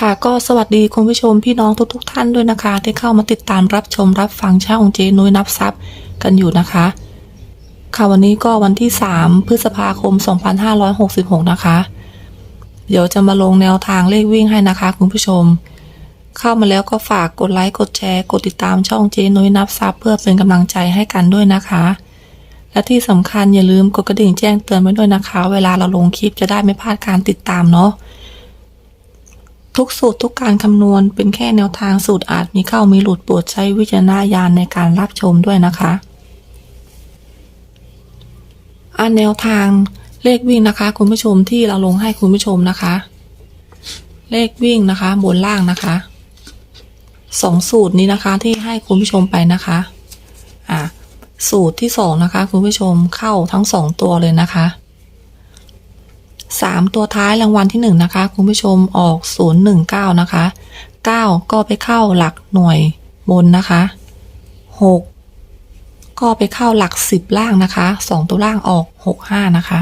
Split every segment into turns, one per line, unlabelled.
ค่ะ ก็สวัสดีคุณผู้ชมพี่น้องทุกๆทท่านด้วยนะคะ ที่เข้ามาติดตามรับชมรับฟังช่องเจนุ้ยนับซับกันอยู่นะคะ ค่ะวันนี้ก็วันที่ 3 พฤษภาคม 2566 นะคะ เดี๋ยวจะมาลงแนวทางเลขวิ่งให้นะคะ คุณผู้ชม เข้ามาแล้วก็ฝากกดไลค์กดแชร์กดติดตามช่องเจนุ้ยนับซับเพื่อเป็นกำลังใจให้กันด้วยนะคะ และที่สำคัญอย่าลืมกดกระดิ่งแจ้งเตือนไว้ด้วยนะคะ เวลาเราลงคลิปจะได้ไม่พลาดการติดตามเนาะ ทุกสูตรทุกการคำนวณเป็นแค่แนวทางสูตรอาจมีเข้ามีหลุดโปรดใช้วิจารณญาณในการรับชมด้วยนะคะอันแนวทางเลขวิ่งนะคะ คุณผู้ชมที่เราลงให้คุณผู้ชมนะคะ เลขวิ่งนะคะ บนล่างนะคะสองสูตรนี้นะคะที่ให้คุณผู้ชมไปนะคะอ่าสูตรที่สองนะคะ คุณผู้ชมเข้าทั้งสองตัวเลยนะคะ สามตัวท้ายรางวัลที่หนึ่งนะคะ คุณผู้ชมออกศูนย์หนึ่งเก้านะคะเก้าก็ไปเข้าหลักหน่วยบนนะคะหกก็ไปเข้าหลักสิบล่างนะคะสองตัวล่างออกหกห้านะคะ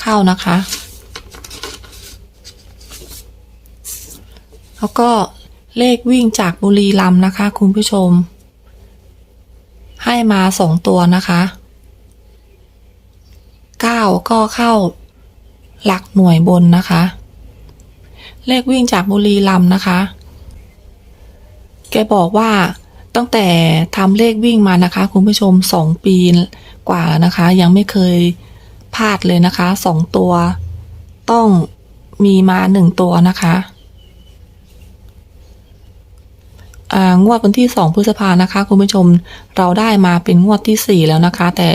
เข้านะคะ แล้วก็เลขวิ่งจากบุรีรัมนะคะ คุณผู้ชม ให้มาสองตัวนะคะ เก้าก็เข้า หลักหน่วยบนนะคะ เลขวิ่งจากบุรีรัมนะคะ แกบอกว่าตั้งแต่ทำเลขวิ่งมานะคะ คุณผู้ชมสองปีกว่าแล้วนะคะ ยังไม่เคยพลาดเลยนะคะสองตัว ต้องมีมาหนึ่งตัวนะคะอ่า งวดวันที่สองพฤษภานะคะ คุณผู้ชมเราได้มาเป็นงวดที่สี่แล้วนะคะ แต่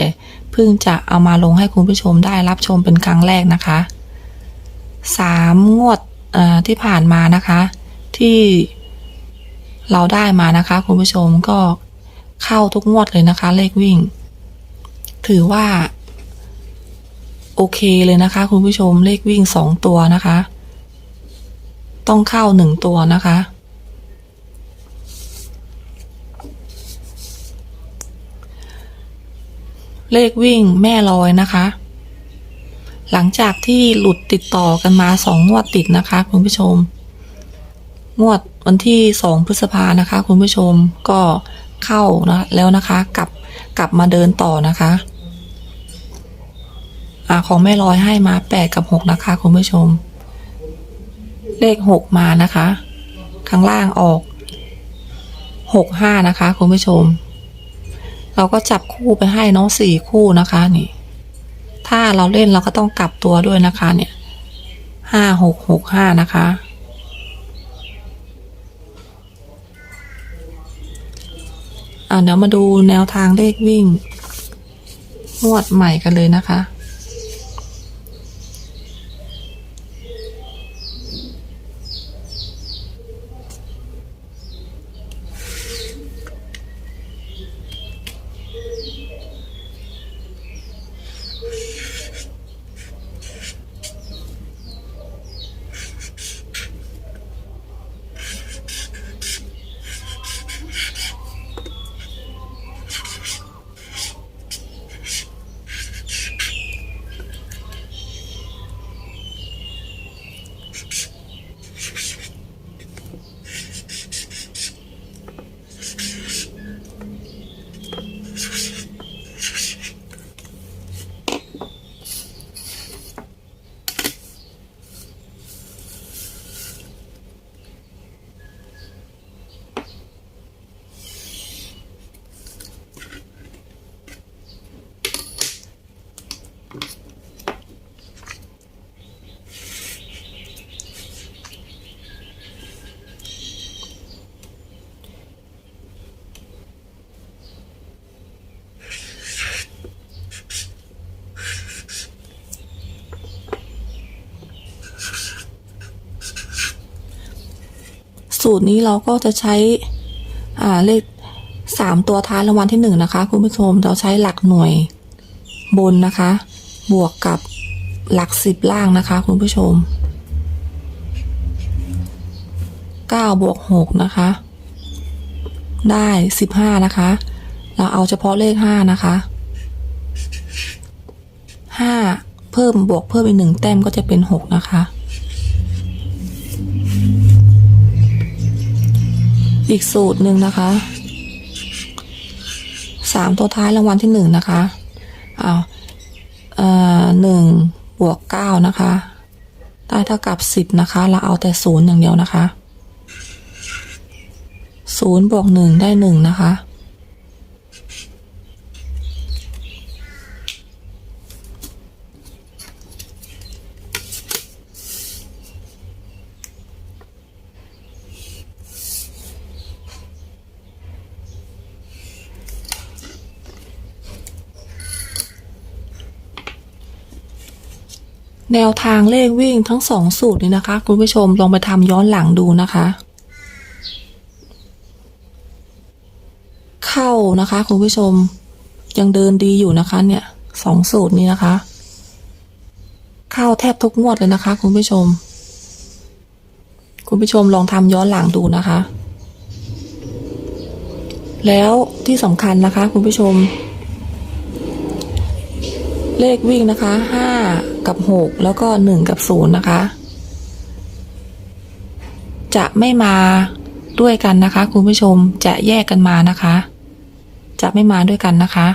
เพิ่งจะเอามาลงให้คุณผู้ชมได้รับชมเป็นครั้งแรกนะคะสามงวดที่ผ่านมานะคะ ที่เราได้มานะคะ คุณผู้ชมก็เข้าทุกงวดเลยนะคะ เลขวิ่ง ถือว่า โอเคเลยนะคะ คุณผู้ชมเลขวิ่งสองตัวนะคะ ต้องเข้าหนึ่งตัวนะคะ เลขวิ่งแม่ลอยนะคะ หลังจากที่หลุดติดต่อกันมาสองงวดติดนะคะ คุณผู้ชม งวดวันที่สองพฤษภานะคะ คุณผู้ชมก็เข้านะแล้วนะคะ กลับกลับมาเดินต่อนะคะอาของแม่ลอยให้มาแปดกับหกนะคะ คุณผู้ชม เลขหกมานะคะ ข้างล่างออกหกห้านะคะ คุณผู้ชม เราก็จับคู่ไปให้น้องสี่คู่นะคะนี่ ถ้าเราเล่นเราก็ต้องกลับตัวด้วยนะคะ เนี่ยห้าหกหกห้านะคะ อ่าเดี๋ยวมาดูแนวทางเลขวิ่งงวดใหม่กันเลยนะคะ สูตรนี้เราก็จะใช้เลขสามตัวท้ายรางวัลที่หนึ่งนะคะคุณผู้ชมเราใช้หลักหน่วยบนนะคะ บวกกับหลักสิบล่างนะคะ คุณผู้ชมเก้าบวกหกนะคะ ได้สิบห้านะคะ เราเอาเฉพาะเลขห้านะคะห้าเพิ่มบวกเพิ่มอีกหนึ่งแต้มก็จะเป็นหกนะคะ อีกสูตรหนึ่งนะคะสามตัวท้ายรางวัลที่หนึ่งนะคะอ้าวเอ่อหนึ่งบวกเก้านะคะได้เท่ากับสิบนะคะ เราเอาแต่ศูนย์อย่างเดียวนะคะศูนย์บวกหนึ่งได้หนึ่งนะคะ แนวทางเลขวิ่งทั้งสองสูตรนี้นะคะ คุณผู้ชมลองไปทำย้อนหลังดูนะคะ เข้านะคะ คุณผู้ชมยังเดินดีอยู่นะคะ เนี่ยสองสูตรนี้นะคะ เข้าแทบทุกงวดเลยนะคะ คุณผู้ชม คุณผู้ชมลองทำย้อนหลังดูนะคะ แล้วที่สำคัญนะคะ คุณผู้ชม เลขวิ่งนะคะห้ากับหกแล้วก็หนึ่งกับศูนย์นะคะ จะไม่มาด้วยกันนะคะ คุณผู้ชมจะแยกกันมานะคะ จะไม่มาด้วยกันนะคะ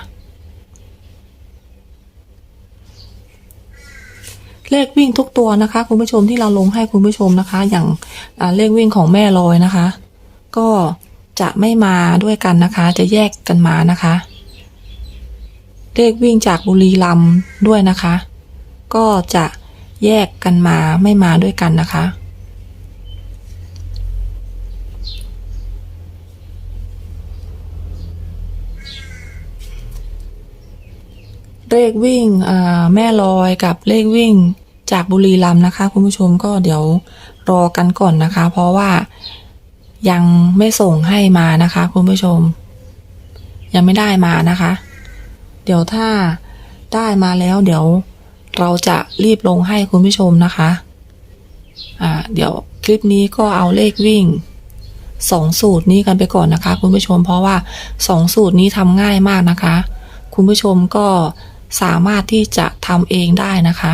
เลขวิ่งทุกตัวนะคะ คุณผู้ชมที่เราลงให้คุณผู้ชมนะคะ อย่างเลขวิ่งของแม่ลอยนะคะ ก็จะไม่มาด้วยกันนะคะ จะแยกกันมานะคะ เลขวิ่งจากบุรีรัมย์ด้วยนะคะ ก็จะแยกกันมาไม่มาด้วยกันนะคะ เลขวิ่งแม่ลอยกับเลขวิ่งจากบุรีรัมย์นะคะ คุณผู้ชมก็เดี๋ยวรอกันก่อนนะคะ เพราะว่ายังไม่ส่งให้มานะคะ คุณผู้ชม ยังไม่ได้มานะคะ เดี๋ยวถ้าได้มาแล้วเดี๋ยวเราจะรีบลงให้คุณผู้ชมนะคะ อ่า เดี๋ยวคลิปนี้ก็เอาเลขวิ่งสองสูตรนี้กันไปก่อนนะคะ คุณผู้ชมเพราะว่าสองสูตรนี้ทำง่ายมากนะคะ คุณผู้ชมก็สามารถที่จะทำเองได้นะคะ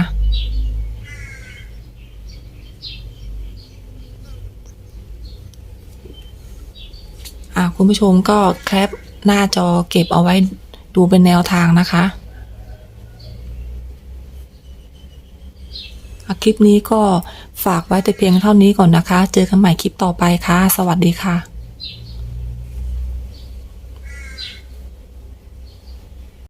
อ่าคุณผู้ชมก็แคปหน้าจอเก็บเอาไว้ ดูเป็นแนวทางนะคะคลิปนี้ก็ฝากไว้แต่เพียงเท่านี้ก่อนนะคะ เจอกันใหม่คลิปต่อไปค่ะ สวัสดีค่ะ